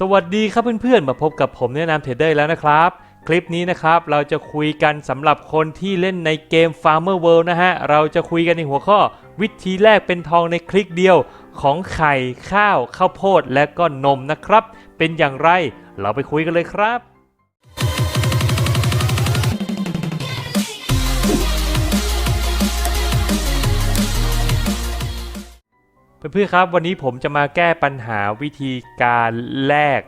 สวัสดีครับเพื่อนๆ มาพบกับผมแนะนำเทรดเดอร์แล้วนะครับ คลิปนี้นะครับเราจะคุยกันสำหรับคนที่เล่นในเกม Farmer World นะฮะ เราจะคุยกันในหัวข้อ วิธีแรกเป็นทองในคลิกเดียวของไข่ข้าวข้าวโพดและก็นมนะครับ เป็นอย่างไรเราไปคุยกันเลยครับ พื่อนครับวันนี้ผมจะมาแก้ปัญหาวิธีการแลก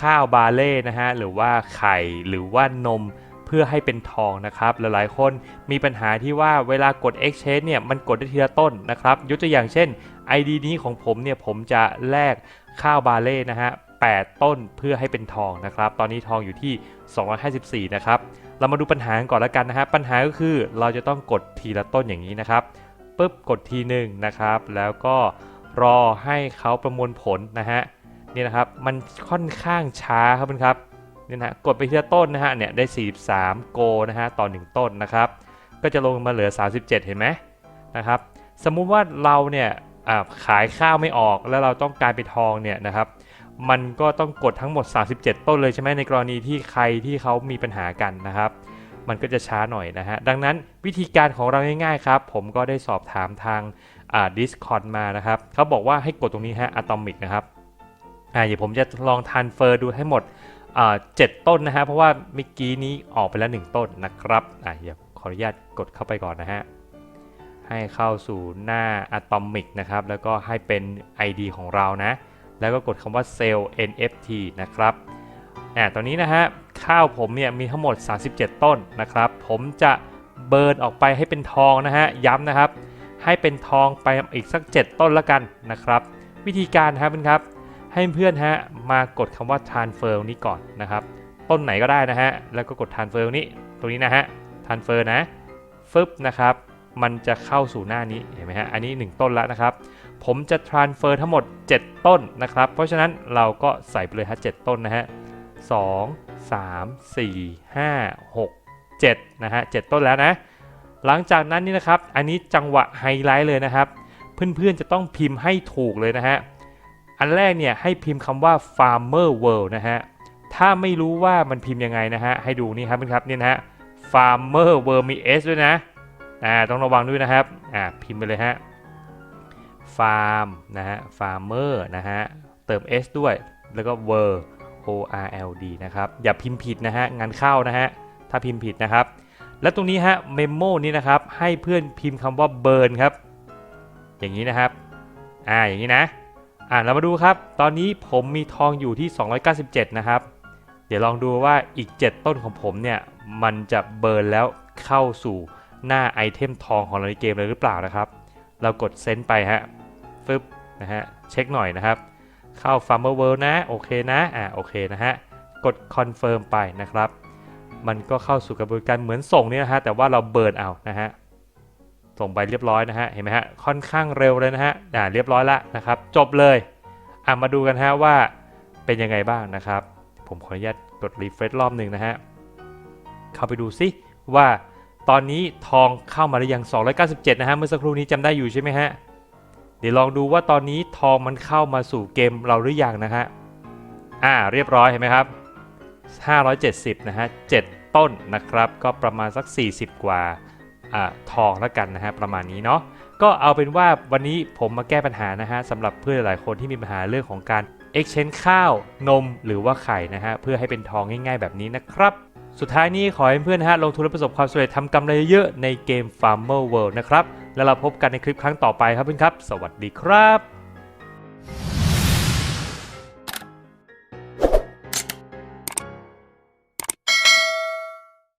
ข้าวบาเล่นะฮะหรือว่าไข่หรือว่านมเพื่อให้เป็นทองนะครับ หลายๆคนมีปัญหาที่ว่าเวลากด exchange เนี่ยมันกดได้ทีละต้นนะครับยกตัวอย่างเช่น ID นี้ของผมเนี่ยผมจะแลกข้าวบาเล่นะฮะ8 ต้นเพื่อให้เป็นทองนะครับ ตอนนี้ทองอยู่ที่ 254 นะครับ เรามาดูปัญหาก่อนแล้วกันนะฮะ ปัญหาก็คือเราจะต้องกดทีละต้นอย่างนี้นะครับปุ๊บกดทีหนึ่งนะครับ แล้วก็ รอให้เขาประมวลผลนะฮะนี่นะครับมันค่อนข้างช้าครับเพื่อนครับนี่นะกดไปทีละต้นนะฮะเนี่ยได้ 43 โกนะฮะต่อ 1 ต้นนะครับก็จะลงมาเหลือ 37 เห็นไหมนะครับสมมุติว่าเราเนี่ยขายข้าวไม่ออกแล้วเราต้องการไปทองเนี่ยนะครับมันก็ต้องกดทั้งหมด 37 ต้นเลยใช่ไหมในกรณีที่ใครที่เขามีปัญหากันนะครับ มันก็จะช้าหน่อยนะฮะดังนั้นวิธีการของเราง่ายๆครับ ผมก็ได้สอบถามทาง อ่า Discord มานะครับเขาบอกว่าให้กดตรงนี้ฮะ Atomic นะครับอ่าเดี๋ยวผมจะลองทันเฟอร์ดูให้หมดเจ็ดต้นนะฮะเพราะว่าเมื่อกี้นี้ออกไปแล้ว1ต้นนะครับอ่าเดี๋ยวขออนุญาตกดเข้าไปก่อนนะฮะให้เข้าสู่หน้า Atomic นะครับแล้วก็ให้เป็น ID ของเรานะ แล้วก็กดคำว่า Sell NFT นะครับอ่าตอนนี้นะฮะข้าวผมเนี่ยมีทั้งหมด 37 ต้นนะครับ ผมจะเบิร์นออกไปให้เป็นทองนะฮะย้ำนะครับ ให้เป็นทองไปอีกสัก 7 ต้นละกันนะครับ วิธีการนะครับเพื่อนครับ ให้เพื่อนฮะมากดคำว่า transfer นี้ก่อนนะครับ ต้นไหนก็ได้นะฮะ แล้วก็กด transfer นี้ตรงนี้นะฮะ transfer นะฟึบนะครับ มันจะเข้าสู่หน้านี้เห็นไหมฮะ อันนี้ 1 ต้นแล้วนะครับ ผมจะ transfer ทั้งหมด 7 ต้นนะครับ เพราะฉะนั้นเราก็ใส่ไปเลยฮะ 7 ต้นนะฮะ2 3 4 5 6 7นะฮะ 7 ต้นแล้วนะ หลังจากนั้นนี่นะครับ อันนี้จังหวะไฮไลท์เลยนะครับ เพื่อนๆจะต้องพิมพ์ให้ถูกเลยนะฮะ อันแรกเนี่ยให้พิมพ์คำว่า farmer world นะฮะ ถ้าไม่รู้ว่ามันพิมพ์ยังไงนะฮะ ให้ดูนี่ครับเพื่อนครับเนี่ยนะฮะ farmer world มี s ด้วยนะ อ่า ต้องระวังด้วยนะครับ อ่า พิมพ์ไปเลยฮะ farm นะฮะ farmer นะฮะ เติม s ด้วย แล้วก็ world o r l d นะครับ อย่าพิมพ์ผิดนะฮะ งานเข้านะฮะ ถ้าพิมพ์ผิดนะครับ และตรงนี้ฮะ memo นี้นะครับให้เพื่อนพิมพ์คำว่า burn ครับ อย่างนี้นะครับ อ่าอย่างนี้นะ อ่าเรามาดูครับ ตอนนี้ผมมีทองอยู่ที่ 297 นะครับ เดี๋ยวลองดูว่าอีก 7 ต้นของผมเนี่ย มันจะเบิร์นแล้วเข้าสู่หน้าไอเทมทองของเราในเกมเลยหรือเปล่านะครับ เรากดเซนต์ไปฮะฟึบนะฮะเช็คหน่อยนะครับ เข้า Farmer World นะ โอเคนะ อ่าโอเคนะฮะ กด Confirm ไปนะครับ มันก็เข้าสู่กระบวนการเหมือนส่งเนี่ยนะฮะแต่ว่าเราเบิร์นเอานะฮะส่งไปเรียบร้อยนะฮะเห็นไหมฮะค่อนข้างเร็วเลยนะฮะอ่าเรียบร้อยแล้วนะครับ จบเลยอะมาดูกันฮะว่าเป็นยังไงบ้างนะครับ ผมขออนุญาตกด refresh รอบหนึ่งนะฮะเข้าไปดูซิว่าตอนนี้ทองเข้ามาหรือยัง 297 นะฮะ เมื่อสักครู่นี้จำได้อยู่ใช่ไหมฮะ เดี๋ยวลองดูว่าตอนนี้ทองมันเข้ามาสู่เกมเราหรือยังนะฮะ อ่า เรียบร้อยเห็นไหมครับ 570 นะฮะ 7 ต้นนะครับ ก็ประมาณสัก 40 กว่าอ่าทองแล้วกันนะฮะ ประมาณนี้เนาะ ก็เอาเป็นว่าวันนี้ผมมาแก้ปัญหานะฮะสำหรับเพื่อนหลายคนที่มีปัญหาเรื่องของการ exchange ข้าว นม หรือว่าไข่นะฮะ เพื่อให้เป็นทองง่ายๆ แบบนี้นะครับ สุดท้ายนี้ขอให้เพื่อนๆนะฮะลงทุนและประสบความสำเร็จทำกำไรเยอะๆในเกม Farmer World นะครับ แล้วเราพบกันในคลิปครั้งต่อไปครับเพื่อนครับ สวัสดีครับ